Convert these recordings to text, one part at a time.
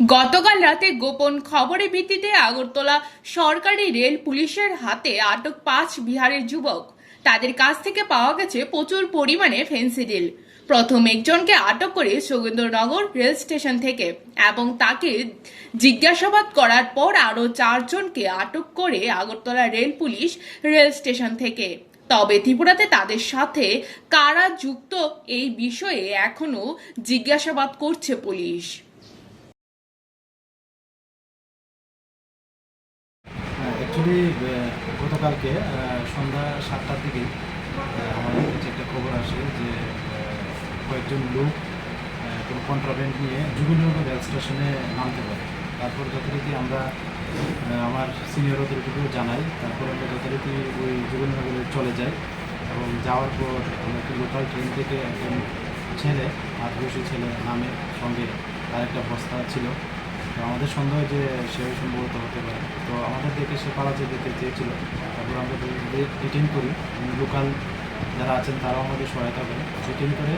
গতকাল রাতে গোপন খবরের ভিত্তিতে আগরতলা সরকারি রেল পুলিশের হাতে আটক পাঁচ বিহারের যুবক। তাদের কাছ থেকে পাওয়া গেছে প্রচুর পরিমাণে ফেন্সিডিল প্রথম একজনকে আটক করে যোগেন্দ্রনগর রেল স্টেশন থেকে এবং তাকে জিজ্ঞাসাবাদ করার পর আরও চারজনকে আটক করে Agartala rail police rail station থেকে। তবে ত্রিপুরাতে তাদের সাথে কারা যুক্ত এই বিষয়ে এখনও জিজ্ঞাসাবাদ করছে পুলিশ। অ্যাকচুয়ালি গতকালকে সন্ধ্যা সাতটার দিকে আমাদের কাছে একটা খবর আসে যে কয়েকজন লোক কোনো কন্ট্রাব্যান্ড নিয়ে যুগনগর রেল স্টেশনে নামতে পারে। তারপর যথারীতি আমরা আমার সিনিয়র অথরিটিকেও জানাই। তারপর আমরা যথারীতি ওই যুগনগরে চলে যাই এবং যাওয়ার পর আমরা একটি লোকাল ট্রেন থেকে একজন ছেলে, আদিবাসী ছেলে নামে সঙ্গে তার একটা বস্তা ছিল। তো আমাদের সন্দেহ যে সে সম্ভবত হতে পারে। তো আমাদের দেখে সে পালাতে যেতে চেয়েছিল, তারপর আমরা ডিটেন করি লোকাল যারা আছেন তারাও আমাদের সহায়তা করে। ডিটেন করে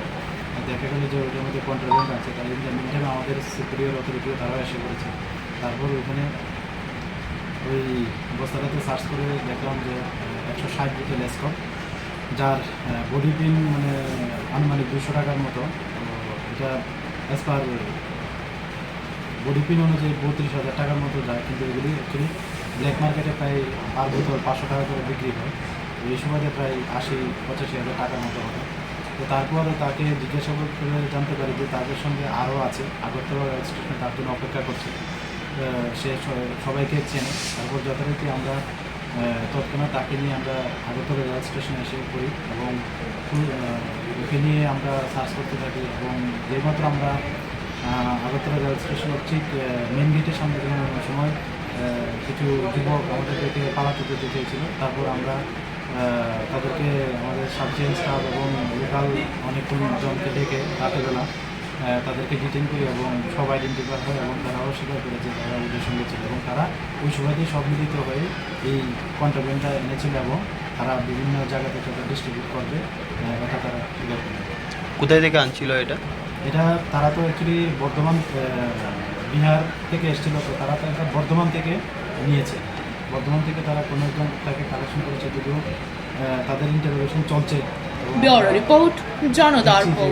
দেখা গেলো যে ওইটার মধ্যে কন্ট্রোলেন্ট আছে, তার মিনটাইমে আমাদের সুপিরিয়র অথরিটিও তারাও এসে করেছে তারপর ওইখানে ওই বস্তাটাতে সার্চ করে দেখলাম যে একশো ষাট লিটার লেসকপ যার বডি পিন মানে আনুমানিক দুশো টাকার মতো। এটা অ্যাজ পার বডি পিন অনুযায়ী বত্রিশ হাজার টাকার মতো যায় কিন্তু এগুলি অ্যাকচুয়ালি ব্ল্যাক মার্কেটে প্রায় পার বোতল পাঁচশো টাকা করে বিক্রি হয়। এই সময়তে প্রায় আশি, পঁচাশি হাজার টাকার মতো হবে। তো তারপর তাকে জিজ্ঞাসা করে জানতে পারি যে তাদের সঙ্গে আরও আছে। আগরতলা রেল স্টেশনে তার জন্য অপেক্ষা করছে। সে সবাইকে চেনে। তারপর যথারীতি আমরা তৎক্ষণাৎ তাকে নিয়ে আমরা আগরতলা রেল স্টেশনে এসে পড়ি এবং ওকে নিয়ে আমরা সার্চ করতে থাকি এবং যেইমাত্র আমরা আগরতলা রেল স্টেশনের ঠিক মেন গেটের সামনে বেরোনোর সময় কিছু যুবক আমাদের থেকে পালাতে যেতে চেয়েছিল। তারপর আমরা তাদেরকে আমাদের সাবজেন্ট স্টাফ এবং লোকাল অনেক জনকে ডেকে রাতেবেলা তাদেরকে ডিটেন করি এবং সব আইডেন্টিফাই হয় এবং তারা অস্বীকার করেছে তারা ওদের সঙ্গে ছিল এবং তারা ওই সময়তেই সব মিলিত হয়ে এই কন্ট্রাবেন্টটা এনেছিল এবং তারা বিভিন্ন জায়গা থেকে ডিস্ট্রিবিউট করবে এটা তারা স্বীকার করে কোথায় থেকে আনছিল এটা? এটা তারা তো অ্যাকচুয়ালি বর্ধমান বিহার থেকে এসেছিল তো তারা তো এটা বর্ধমান থেকে নিয়েছে। বর্ধমান থেকে তারা কোনো একজন তাকে কালেকশন করেছে যদিও তাদের ইন্টারভিউশন চলছে। রিপোর্ট জনদর্পণ